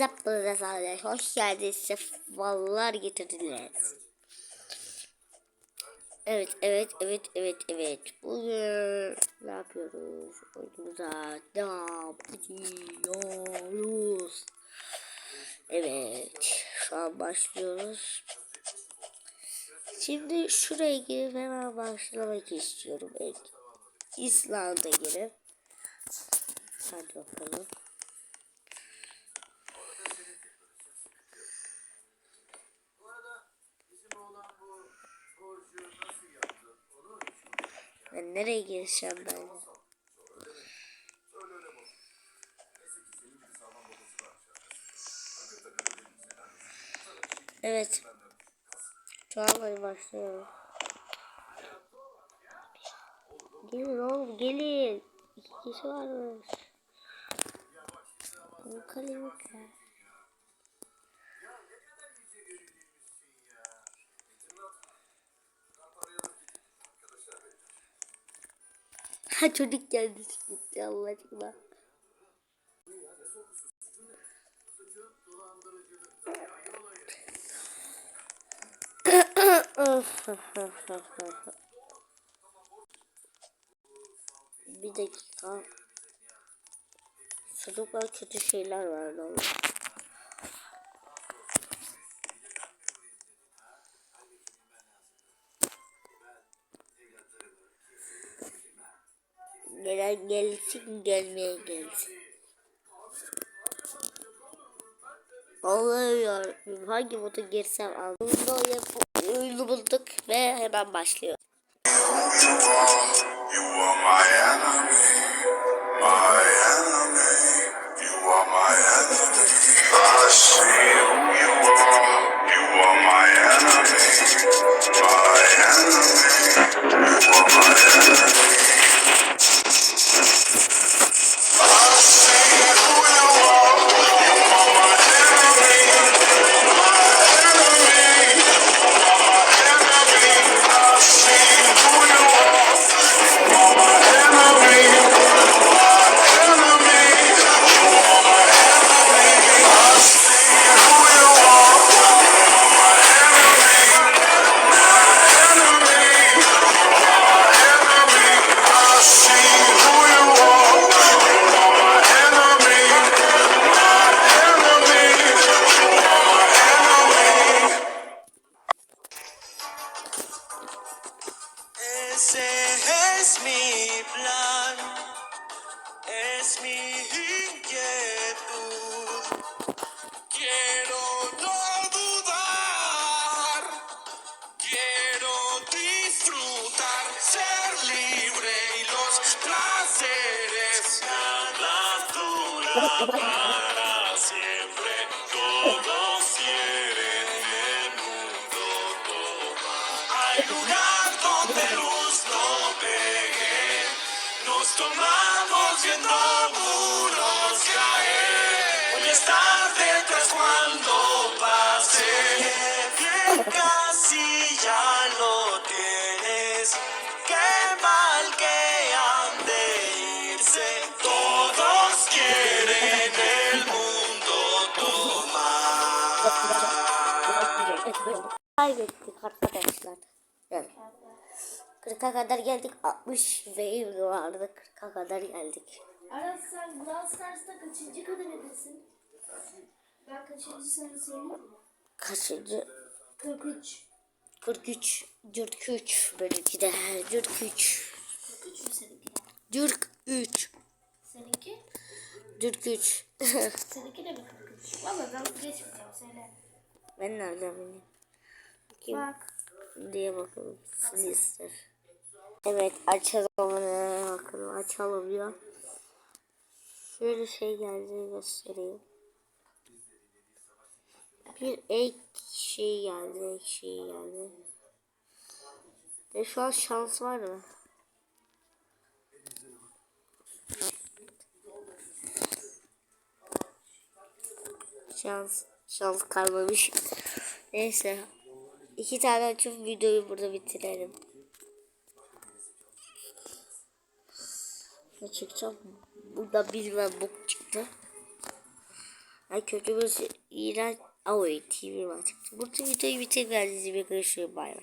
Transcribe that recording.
Zappaza sağlar. Hoş geldiniz. Sefalar getirdiniz. Evet, evet, evet, evet, evet. Bugün ne yapıyoruz? Oyunumuza devam ediyoruz. Evet, şu an başlıyoruz. Şimdi şuraya girip hemen başlamak istiyorum. Evet. İslam'da girip. Hadi bakalım. Ben nereye gireceğim ben? Evet. Hadi başlıyorum. Gelin oğlum gelin. İki kişi varmış. Bu kalemi çocuk geldi gitti Allah aşkına. Bir dakika. Çocuklar kötü şeyler var oğlum. Gelen gelsin gelmeye gelsin. Ya hangi moda girsem aldım. Oyunu bulduk ve hemen başlıyor. You are my enemy, Ese es mi plan, es mi inquietud. Quiero no dudar, quiero disfrutar, ser libre y los placeres. Dura para siempre, todos quieren el mundo tomar. Hay lugar donde luz no pegue, nos tomamos viendo muros caer. Hoy es tarde cuando pase, que casi ya lo tienes. Qué mal que han de irse, todos quieren el mundo tomar. Evet. 40'a kadar geldik. 60 wave vardı. 40'a kadar geldik. Aras sen Brawl Stars'ta kaçıncı kademedesin? Ben kaçıncı sene söyleyeyim? Kaçıncı? 43. 43. 43. Benimki de 43. 43 mü seninki? 43. Seninki? 43. Seninki de mi 43? Valla ben geçmeyeceğim söyle. ben nereden bileyim? Bakayım. Bak. Diye bakalım. Sinister. Evet açalım onu. Bakalım açalım ya. Şöyle şey geldi göstereyim. Bir ek şey geldi. Ek şey geldi. Ve şu an şans var mı? Şans, şans kalmamış. Neyse. İki tane açıp videoyu burada bitirelim. Ne çıkacak? Burada bilmem bok çıktı. Ay kötümüz iğrenç. Oy TV var çıktı. Bu videoyu bitirmenizi bir görüşürüz. Bay bay.